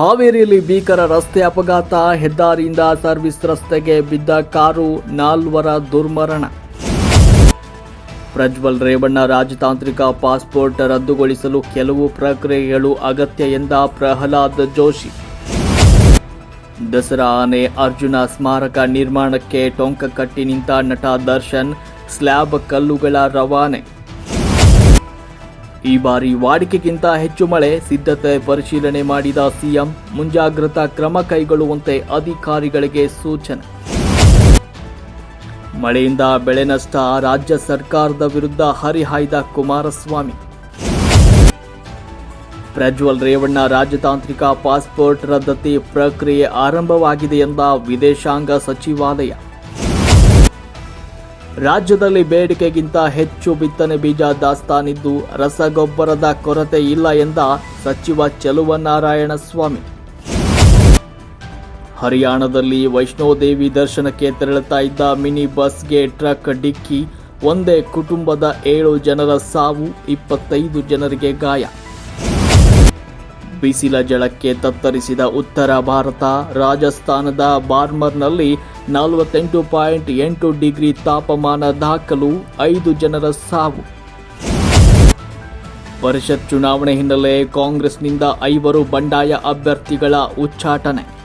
ಹಾವೇರಿಯಲ್ಲಿ ಭೀಕರ ರಸ್ತೆ ಅಪಘಾತ. ಹೆದ್ದಾರಿಯಿಂದ ಸರ್ವಿಸ್ ರಸ್ತೆಗೆ ಬಿದ್ದ ಕಾರು ನಾಲ್ವರ ದುರ್ಮರಣ. ಪ್ರಜ್ವಲ್ ರೇವಣ್ಣ ರಾಜತಾಂತ್ರಿಕ ಪಾಸ್ಪೋರ್ಟ್ ರದ್ದುಗೊಳಿಸಲು ಕೆಲವು ಪ್ರಕ್ರಿಯೆಗಳು ಅಗತ್ಯ ಎಂದ ಪ್ರಹ್ಲಾದ್ ಜೋಶಿ. ದಸರಾ ಆನೆ ಅರ್ಜುನ ಸ್ಮಾರಕ ನಿರ್ಮಾಣಕ್ಕೆ ಟೊಂಕ ಕಟ್ಟಿ ನಿಂತ ನಟ ದರ್ಶನ್, ಸ್ಲ್ಯಾಬ್ ಕಲ್ಲುಗಳ ರವಾನೆ. ಈ ಬಾರಿ ವಾಡಿಕೆಗಿಂತ ಹೆಚ್ಚು ಮಳೆ, ಸಿದ್ಧತೆ ಪರಿಶೀಲನೆ ಮಾಡಿದ ಸಿಎಂ, ಮುಂಜಾಗ್ರತಾ ಕ್ರಮ ಕೈಗೊಳ್ಳುವಂತೆ ಅಧಿಕಾರಿಗಳಿಗೆ ಸೂಚನೆ. ಮಳೆಯಿಂದ ಬೆಳೆ ನಷ್ಟ, ರಾಜ್ಯ ಸರ್ಕಾರದ ವಿರುದ್ಧ ಹರಿಹಾಯ್ದ ಕುಮಾರಸ್ವಾಮಿ. ಪ್ರಜ್ವಲ್ ರೇವಣ್ಣ ರಾಜತಾಂತ್ರಿಕ ಪಾಸ್ಪೋರ್ಟ್ ರದ್ದತಿ ಪ್ರಕ್ರಿಯೆ ಆರಂಭವಾಗಿದೆ ಎಂದ ವಿದೇಶಾಂಗ ಸಚಿವಾಲಯ. ರಾಜ್ಯದಲ್ಲಿ ಬೇಡಿಕೆಗಿಂತ ಹೆಚ್ಚು ಬಿತ್ತನೆ ಬೀಜ ದಾಸ್ತಾನಿದ್ದು ರಸಗೊಬ್ಬರದ ಕೊರತೆ ಇಲ್ಲ ಎಂದ ಸಚಿವ ಚೆಲುವನಾರಾಯಣ ಸ್ವಾಮಿ ಹರಿಯಾಣದಲ್ಲಿ ವೈಷ್ಣೋದೇವಿ ದರ್ಶನಕ್ಕೆ ತೆರಳುತ್ತಾ ಇದ್ದ ಮಿನಿ ಬಸ್ಗೆ ಟ್ರಕ್ ಡಿಕ್ಕಿ, ಒಂದೇ ಕುಟುಂಬದ ಏಳು ಜನರ ಸಾವು, ಇಪ್ಪತ್ತೈದು ಜನರಿಗೆ ಗಾಯ. ಬಿಸಿಲ ಜಳಕ್ಕೆ ತತ್ತರಿಸಿದ ಉತ್ತರ ಭಾರತ, ರಾಜಸ್ಥಾನದ ಬಾರ್ಮರ್ನಲ್ಲಿ ನಲವತ್ತೆಂಟು ಪಾಯಿಂಟ್ ಎಂಟು ಡಿಗ್ರಿ ತಾಪಮಾನ ದಾಖಲು, ಐದು ಜನರ ಸಾವು. ಪರಿಷತ್ ಚುನಾವಣೆ ಹಿನ್ನೆಲೆ ಕಾಂಗ್ರೆಸ್ನಿಂದ ಐವರು ಬಂಡಾಯ ಅಭ್ಯರ್ಥಿಗಳ ಉಚ್ಚಾಟನೆ.